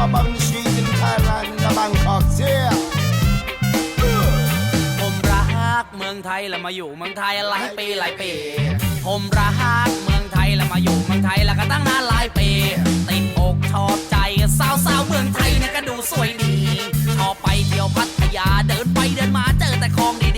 above the street in Thailand the Bangkok yeah ผมรักเมืองไทยแล้วมาอยู่เมืองไทยหลายปีหลายปี ผมรักเมืองไทยแล้วมาอยู่เมืองไทยแล้วก็ตั้งนานหลายปี ติดอกชอบใจสาวสาวเมืองไทยเนี่ยก็ดูสวยดี ชอบไปเที่ยวพัทยาเดินไปเดินมาเจอแต่ของดี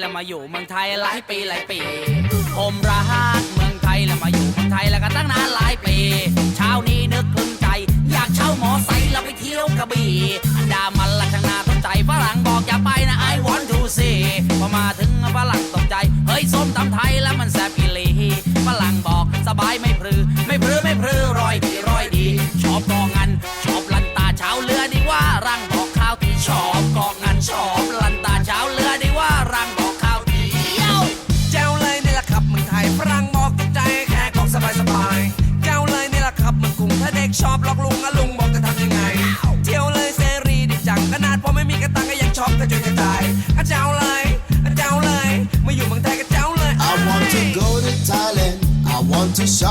แล้วมาอยู่เมืองไทยหลายปีหลายปี ผมรักเมืองไทยแล้วมาอยู่เมืองไทยแล้วก็ตั้งนานหลายปี เช้านี้นึกคลึงใจ อยากเช่าหมอไซค์แล้วไปเที่ยวกระบี่อันดามันละข้างนาต้นใจฝรั่งบอกอย่าไปนะ I want to see พอมาถึงฝรั่งตกใจ เฮ้ยส้มตำไทยแล้วมันแซ่บอีหลีฝรั่งบอกสบายไม่พรือ ไม่พรือไม่พรือ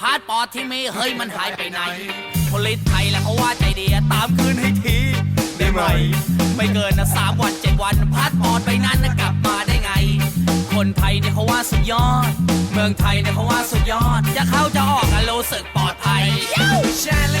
พาสปอร์ตที่มีเฮ้ยมันหายไปไหนพลิตไทยแล้วเขาว่าใจดีตามคืนให้ทีได้ไหม ไม่เกินนะสามวันเจ็ดวันพาสปอร์ตไปนั้นนะกลับมาได้ไง คนไทยเนี่ยเขาว่าสุดยอด เมืองไทยเนี่ยเขาว่าสุดยอด จะเข้าจะออกอะรู้สึกปลอดภัยชาและ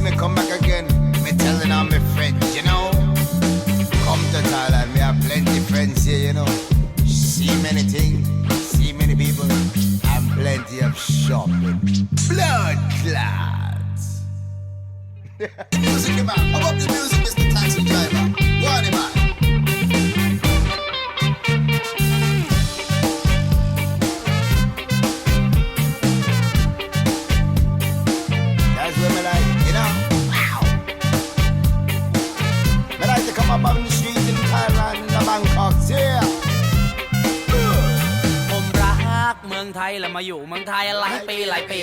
see me come back again, me telling all my friends, you know. Come to Thailand, we have plenty friends here, you know. See many things, see many people, and plenty of shopping. Blood clots. music, man. How about the music, Mr. Taxi Driver? Go on, man. up on the street in Thailand and Bangkok yeah ผมรักเมืองไทยแล้วมาอยู่เมืองไทยหลายปีหลายปี